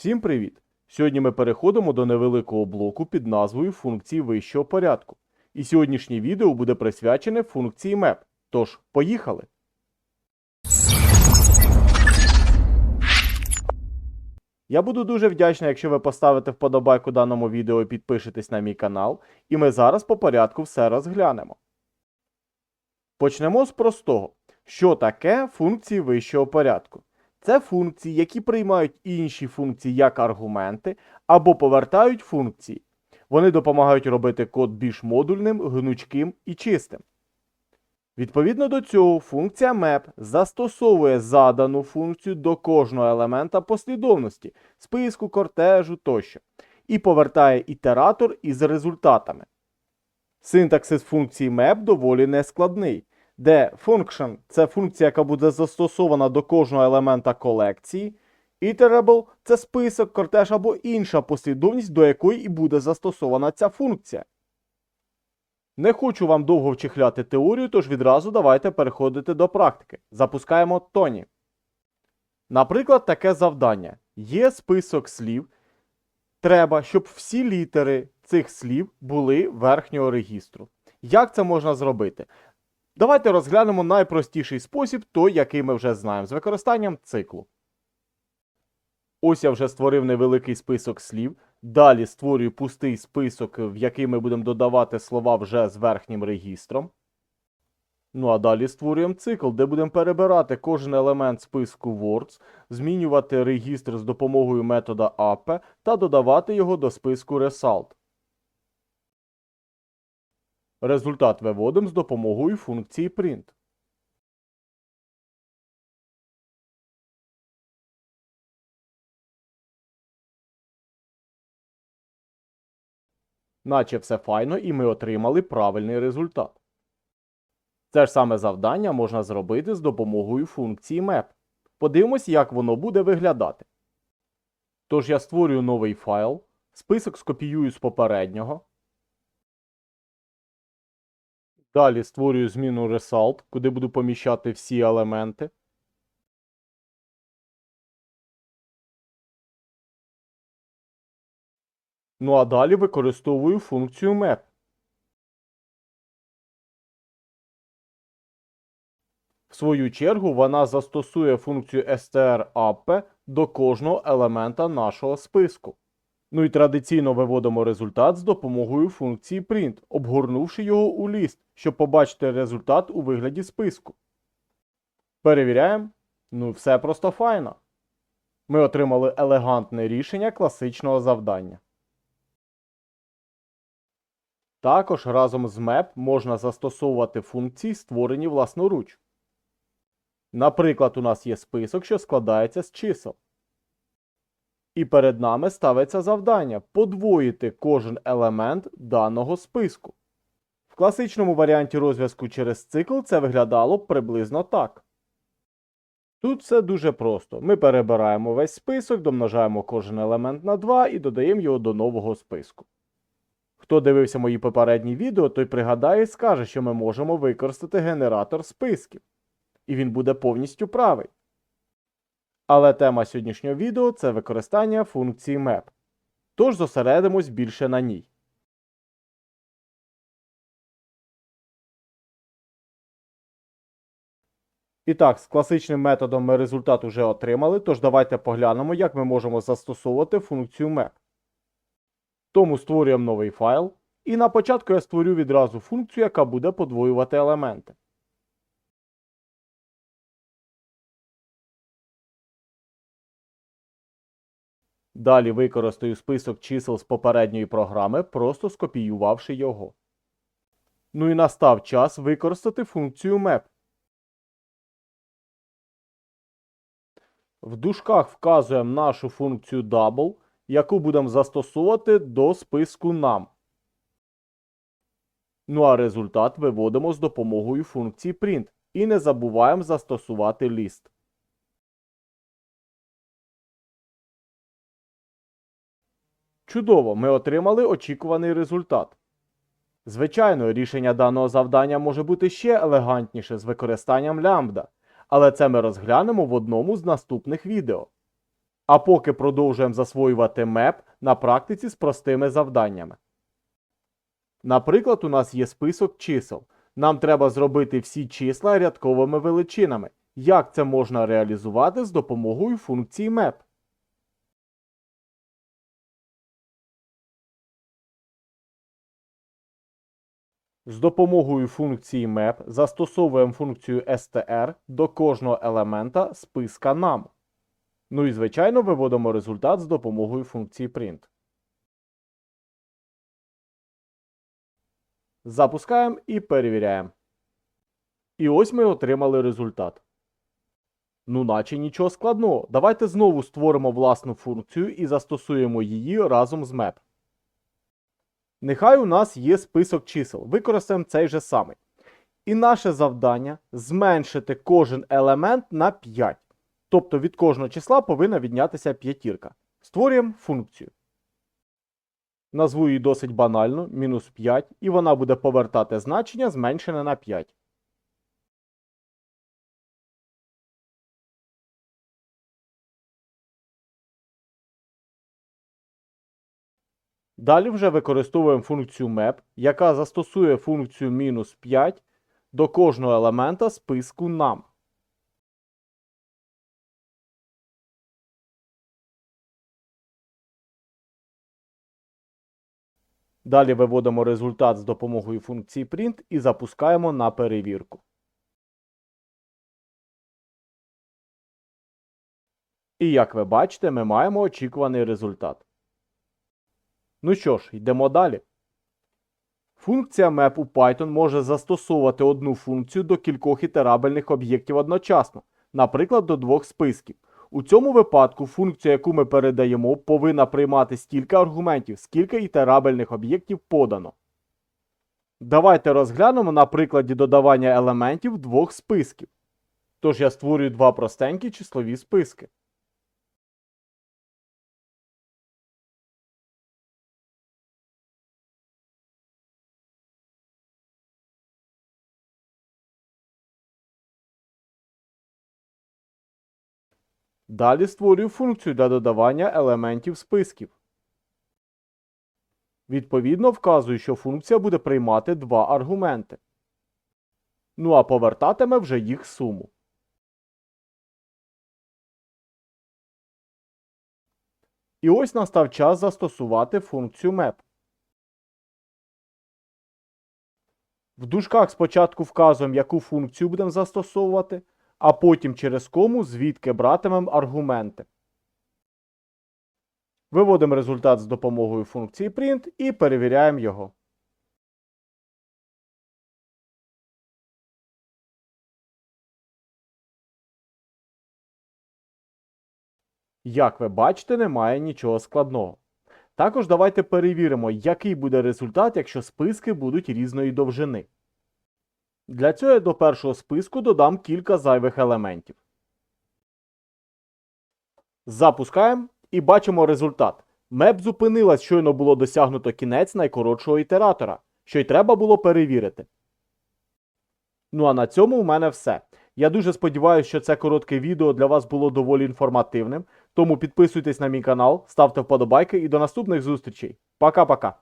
Всім привіт! Сьогодні ми переходимо до невеликого блоку під назвою функції вищого порядку. І сьогоднішнє відео буде присвячене функції map. Тож, поїхали! Я буду дуже вдячний, якщо ви поставите вподобайку даному відео і підпишетесь на мій канал, і ми зараз по порядку все розглянемо. Почнемо з простого. Що таке функції вищого порядку? Це функції, які приймають інші функції як аргументи або повертають функції. Вони допомагають робити код більш модульним, гнучким і чистим. Відповідно до цього, функція map застосовує задану функцію до кожного елемента послідовності, списку, кортежу тощо, і повертає ітератор із результатами. Синтаксис функції map доволі нескладний, де function – це функція, яка буде застосована до кожного елемента колекції, iterable – це список, кортеж або інша послідовність, до якої і буде застосована ця функція. Не хочу вам довго вчихляти теорію, тож відразу давайте переходити до практики. Запускаємо Тоні. Наприклад, таке завдання. Є список слів. Треба, щоб всі літери цих слів були верхнього регістру. Як це можна зробити? Давайте розглянемо найпростіший спосіб, той, який ми вже знаємо, з використанням циклу. Ось я вже створив невеликий список слів. Далі створюю пустий список, в який ми будемо додавати слова вже з верхнім регістром. Ну а далі створюємо цикл, де будемо перебирати кожен елемент списку words, змінювати регістр з допомогою метода app та додавати його до списку result. Результат виводимо з допомогою функції print. Наче все файно і ми отримали правильний результат. Це ж саме завдання можна зробити з допомогою функції map. Подивимось, як воно буде виглядати. Тож я створюю новий файл, список скопіюю з попереднього. Далі створюю зміну result, куди буду поміщати всі елементи. Ну а далі використовую функцію map. В свою чергу вона застосує функцію strup до кожного елемента нашого списку. Ну і традиційно виводимо результат з допомогою функції print, обгорнувши його у ліст, щоб побачити результат у вигляді списку. Перевіряємо. Ну, все просто файно. Ми отримали елегантне рішення класичного завдання. Також разом з map можна застосовувати функції, створені власноруч. Наприклад, у нас є список, що складається з чисел. І перед нами ставиться завдання подвоїти кожен елемент даного списку. В класичному варіанті розв'язку через цикл це виглядало приблизно так. Тут все дуже просто. Ми перебираємо весь список, домножаємо кожен елемент на 2 і додаємо його до нового списку. Хто дивився мої попередні відео, той пригадає і скаже, що ми можемо використати генератор списків. І він буде повністю правий. Але тема сьогоднішнього відео це використання функції map. Тож зосередимось більше на ній. І так, з класичним методом ми результат уже отримали, тож давайте поглянемо, як ми можемо застосовувати функцію map. Тому створюємо новий файл. І на початку я створю відразу функцію, яка буде подвоювати елементи. Далі використаю список чисел з попередньої програми, просто скопіювавши його. Ну і настав час використати функцію map. В дужках вказуємо нашу функцію double, яку будемо застосовувати до списку нам. Ну а результат виводимо з допомогою функції print і не забуваємо застосувати ліст. Чудово, ми отримали очікуваний результат. Звичайно, рішення даного завдання може бути ще елегантніше з використанням лямбда, але це ми розглянемо в одному з наступних відео. А поки продовжуємо засвоювати меп на практиці з простими завданнями. Наприклад, у нас є список чисел. Нам треба зробити всі числа рядковими величинами. Як це можна реалізувати з допомогою функції map? З допомогою функції map застосовуємо функцію str до кожного елемента списка нам. Ну і звичайно виводимо результат з допомогою функції print. Запускаємо і перевіряємо. І ось ми отримали результат. Ну, наче нічого складного. Давайте знову створимо власну функцію і застосуємо її разом з map. Нехай у нас є список чисел. Використаємо цей же самий. І наше завдання зменшити кожен елемент на 5. Тобто від кожного числа повинна віднятися п'ятірка. Створюємо функцію. Назву її досить банально, мінус 5, і вона буде повертати значення зменшене на 5. Далі вже використовуємо функцію map, яка застосує функцію мінус 5 до кожного елемента списку нам. Далі виводимо результат з допомогою функції print і запускаємо на перевірку. І як ви бачите, ми маємо очікуваний результат. Ну що ж, йдемо далі. Функція map у Python може застосовувати одну функцію до кількох ітерабельних об'єктів одночасно, наприклад, до двох списків. У цьому випадку функція, яку ми передаємо, повинна приймати стільки аргументів, скільки ітерабельних об'єктів подано. Давайте розглянемо на прикладі додавання елементів двох списків. Тож я створюю два простенькі числові списки. Далі створюю функцію для додавання елементів списків. Відповідно, вказую, що функція буде приймати два аргументи. Ну а повертатиме вже їх суму. І ось настав час застосувати функцію map. В дужках спочатку вказуємо, яку функцію будемо застосовувати, а потім через кому звідки братимемо аргументи. Виводимо результат з допомогою функції print і перевіряємо його. Як ви бачите, немає нічого складного. Також давайте перевіримо, який буде результат, якщо списки будуть різної довжини. Для цього я до першого списку додам кілька зайвих елементів. Запускаємо і бачимо результат. Меп зупинилась, щойно було досягнуто кінець найкоротшого ітератора, що й треба було перевірити. Ну а на цьому в мене все. Я дуже сподіваюся, що це коротке відео для вас було доволі інформативним. Тому підписуйтесь на мій канал, ставте вподобайки і до наступних зустрічей. Пока-пока!